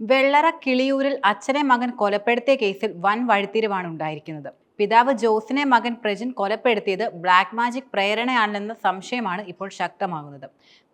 വെള്ളറ കിളിയൂരിൽ അച്ഛനെ മകൻ കൊലപ്പെടുത്തിയ കേസിൽ വൻ വഴിത്തിരിവാണ് ഉണ്ടായിരിക്കുന്നത് പിതാവ് ജോസിനെ മകൻ പ്രജിൻ കൊലപ്പെടുത്തിയത് ബ്ലാക്ക് മാജിക് പ്രേരണയാണെന്ന സംശയമാണ് ഇപ്പോൾ ശക്തമാകുന്നത്.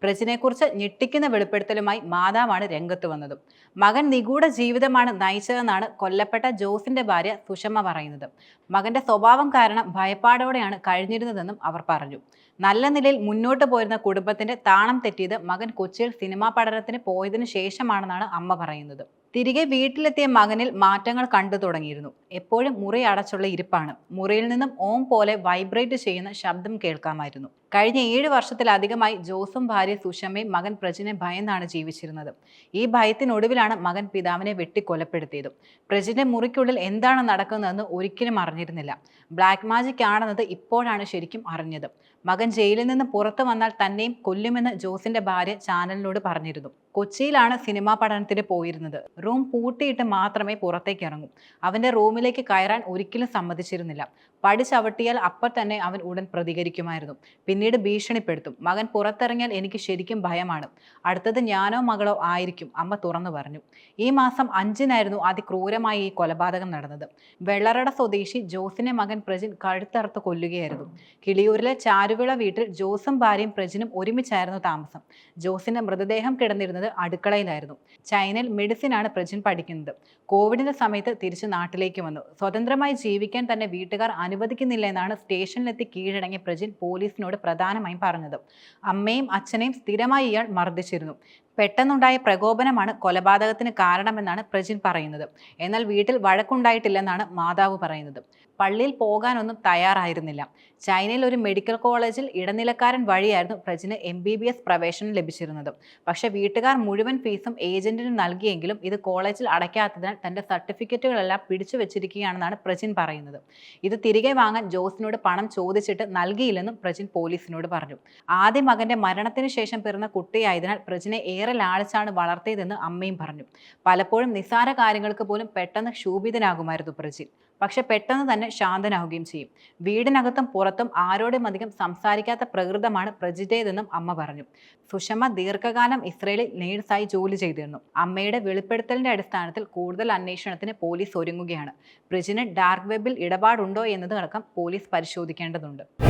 പ്രജിനെക്കുറിച്ച് ഞെട്ടിക്കുന്ന വെളിപ്പെടുത്തലുമായി മാതാവാണ് രംഗത്ത് വന്നതും. മകൻ നിഗൂഢ ജീവിതമാണ് നയിച്ചതെന്നാണ് കൊല്ലപ്പെട്ട ജോസിന്റെ ഭാര്യ സുഷമ പറയുന്നത്. മകന്റെ സ്വഭാവം കാരണം ഭയപ്പാടോടെയാണ് കഴിഞ്ഞിരുന്നതെന്നും അവർ പറഞ്ഞു. നല്ല നിലയിൽ മുന്നോട്ട് പോയിരുന്ന കുടുംബത്തിന്റെ താളം തെറ്റിയത് മകൻ കൊച്ചിയിൽ സിനിമാ പഠനത്തിന് പോയതിനു ശേഷമാണെന്നാണ് അമ്മ പറയുന്നത്. തിരികെ വീട്ടിലെത്തിയ മകനിൽ മാറ്റങ്ങൾ കണ്ടു തുടങ്ങിയിരുന്നു. എപ്പോഴും മുറി അടച്ചുള്ള ഇരിപ്പാണ്. മുറിയിൽ നിന്നും ഓം പോലെ വൈബ്രേറ്റ് ചെയ്യുന്ന ശബ്ദം കേൾക്കാമായിരുന്നു. കഴിഞ്ഞ ഏഴ് വർഷത്തിലധികമായി ജോസും ഭാര്യ സുഷമയും മകൻ പ്രജിനെ ഭയന്നാണ് ജീവിച്ചിരുന്നത്. ഈ ഭയത്തിനൊടുവിലാണ് മകൻ പിതാവിനെ വെട്ടിക്കൊലപ്പെടുത്തിയതും. പ്രജിന്റെ മുറിക്കുള്ളിൽ എന്താണ് നടക്കുന്നതെന്ന് ഒരിക്കലും അറിഞ്ഞിരുന്നില്ല. ബ്ലാക്ക് മാജിക് ആണെന്നത് ഇപ്പോഴാണ് ശരിക്കും അറിഞ്ഞത്. മകൻ ജയിലിൽ നിന്ന് പുറത്തു വന്നാൽ തന്നെയും കൊല്ലുമെന്ന് ജോസിന്റെ ഭാര്യ ചാനലിനോട് പറഞ്ഞിരുന്നു. കൊച്ചിയിലാണ് സിനിമാ പഠനത്തിന് പോയിരുന്നത്. റൂം പൂട്ടിയിട്ട് മാത്രമേ പുറത്തേക്ക് ഇറങ്ങൂ. അവന്റെ റൂമിലേക്ക് കയറാൻ ഒരിക്കലും സമ്മതിച്ചിരുന്നില്ല. പടി ചവിട്ടിയാൽ അപ്പം തന്നെ അവൻ ഉടൻ പ്രതികരിക്കുമായിരുന്നു. പിന്നീട് ഭീഷണിപ്പെടുത്തും. മകൻ പുറത്തിറങ്ങിയാൽ എനിക്ക് ശരിക്കും ഭയമാണ്. അടുത്തത് ഞാനോ മകളോ ആയിരിക്കും അമ്മ തുറന്നു പറഞ്ഞു. ഈ മാസം അഞ്ചിനായിരുന്നു അതിക്രൂരമായി ഈ കൊലപാതകം നടന്നത്. വെള്ളറട സ്വദേശി ജോസിനെ മകൻ പ്രജിൻ കഴുത്തറുത്ത് കൊല്ലുകയായിരുന്നു. കിളിയൂരിലെ ചാരുവിള വീട്ടിൽ ജോസും ഭാര്യയും പ്രജിനും ഒരുമിച്ചായിരുന്നു താമസം. ജോസിന്റെ മൃതദേഹം കിടന്നിരുന്നത് അടുക്കളയിലായിരുന്നു. ചൈനയിൽ മെഡിസിനാണ് പ്രജിൻ പഠിക്കുന്നത്. കോവിഡിന്റെ സമയത്ത് തിരിച്ച് നാട്ടിലേക്ക് വന്നു. സ്വതന്ത്രമായി ജീവിക്കാൻ തന്നെ വീട്ടുകാർ അനുവദിക്കുന്നില്ല എന്നാണ് സ്റ്റേഷനിലെത്തി കീഴടങ്ങിയ പ്രജിൻ പോലീസിനോട് പ്രധാനമായും പറഞ്ഞത്. അമ്മയും അച്ഛനെയും സ്ഥിരമായി ഇയാൾ മർദ്ദിച്ചിരുന്നു. പെട്ടെന്നുണ്ടായ പ്രകോപനമാണ് കൊലപാതകത്തിന് കാരണമെന്നാണ് പ്രജിൻ പറയുന്നത്. എന്നാൽ വീട്ടിൽ വഴക്കുണ്ടായിട്ടില്ലെന്നാണ് മാതാവ് പറയുന്നത്. പള്ളിയിൽ പോകാനൊന്നും തയ്യാറായിരുന്നില്ല. ചൈനയിൽ ഒരു മെഡിക്കൽ കോളേജിൽ ഇടനിലക്കാരൻ വഴിയായിരുന്നു പ്രജിന് എം ബി ബി എസ് പ്രവേശനം ലഭിച്ചിരുന്നത്. പക്ഷേ വീട്ടുകാർ മുഴുവൻ ഫീസും ഏജന്റിന് നൽകിയെങ്കിലും ഇത് കോളേജിൽ അടയ്ക്കാത്തതിനാൽ തന്റെ സർട്ടിഫിക്കറ്റുകളെല്ലാം പിടിച്ചു വെച്ചിരിക്കുകയാണെന്നാണ് പ്രജിൻ പറയുന്നത്. ഇത് തിരികെ വാങ്ങാൻ ജോസിനോട് പണം ചോദിച്ചിട്ട് നൽകിയില്ലെന്നും പ്രജിൻ പോലീസിനോട് പറഞ്ഞു. ആദ്യ മകന്റെ മരണത്തിന് ശേഷം പിറന്ന കുട്ടിയായതിനാൽ പ്രജിനെ ഏറെ ലാളിച്ചാണ് വളർത്തിയതെന്ന് അമ്മയും പറഞ്ഞു. പലപ്പോഴും നിസ്സാര കാര്യങ്ങൾക്ക് പോലും പെട്ടെന്ന് ക്ഷൂഭിതനാകുമായിരുന്നു പ്രജിൽ. പക്ഷെ പെട്ടെന്ന് തന്നെ ശാന്തനാവുകയും ചെയ്യും. വീടിനകത്തും പുറത്തും ആരോടും അധികം സംസാരിക്കാത്ത പ്രകൃതമാണ് പ്രജിതേതെന്നും അമ്മ പറഞ്ഞു. സുഷമ ദീർഘകാലം ഇസ്രയേലിൽ നേഴ്സായി ജോലി ചെയ്തിരുന്നു. അമ്മയുടെ വെളിപ്പെടുത്തലിന്റെ അടിസ്ഥാനത്തിൽ കൂടുതൽ അന്വേഷണത്തിന് പോലീസ് ഒരുങ്ങുകയാണ്. പ്രജിന് ഡാർക്ക് വെബിൽ ഇടപാടുണ്ടോ എന്നതടക്കം പോലീസ് പരിശോധിക്കേണ്ടതുണ്ട്.